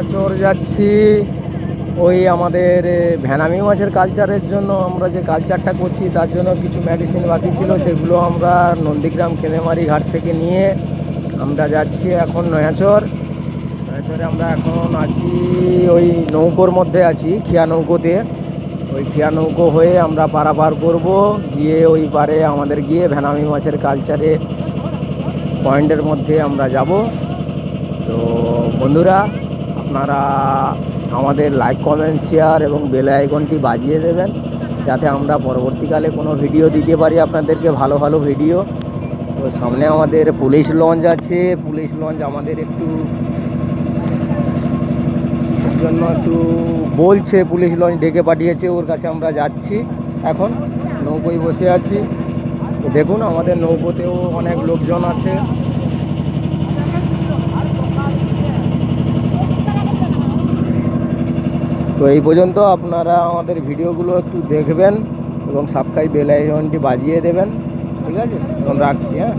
নয়াচর যাচ্ছি। ওই আমাদের ভ্যানামি মাছের কালচারের জন্য আমরা যে কালচারটা করছি, তার জন্য কিছু মেডিসিন বাকি ছিল, সেগুলো আমরা নন্দীগ্রাম কেনেমারি ঘাট থেকে নিয়ে আমরা যাচ্ছি এখন নয়াচর। নয়াচরে আমরা এখন আছি ওই নৌকোর মধ্যে আছি, খিয়া নৌকোতে। ওই খিয়া নৌকো হয়ে আমরা পারাপার করব, গিয়ে ওই পারে আমাদের গিয়ে ভ্যানামি মাছের কালচারে পয়েন্টের মধ্যে আমরা যাব। তো বন্ধুরা আপনারা আমাদের লাইক কমেন্ট শেয়ার এবং বেল আইকনটি বাজিয়ে দেবেন। যাতে আমরা পরবর্তীকালে কোনো ভিডিও দিতে পারি আপনাদেরকে ভালো ভালো ভিডিও তো সামনে আমাদের পুলিশ লঞ্চ আছে। পুলিশ লঞ্চ আমাদের একটু জন্য একটু বলছে। পুলিশ লঞ্চ ডেকে পাঠিয়েছে। ওর কাছে আমরা যাচ্ছি। এখন নৌকোয় বসে আছি। দেখুন, আমাদের নৌকোতেও অনেক লোকজন আছে। তো এই পর্যন্ত আপনারা আমাদের ভিডিওগুলো একটু দেখবেন এবং সাবস্ক্রাইব বেল আইকনটি বাজিয়ে দেবেন। ঠিক আছে? এখন রাখছি হ্যাঁ?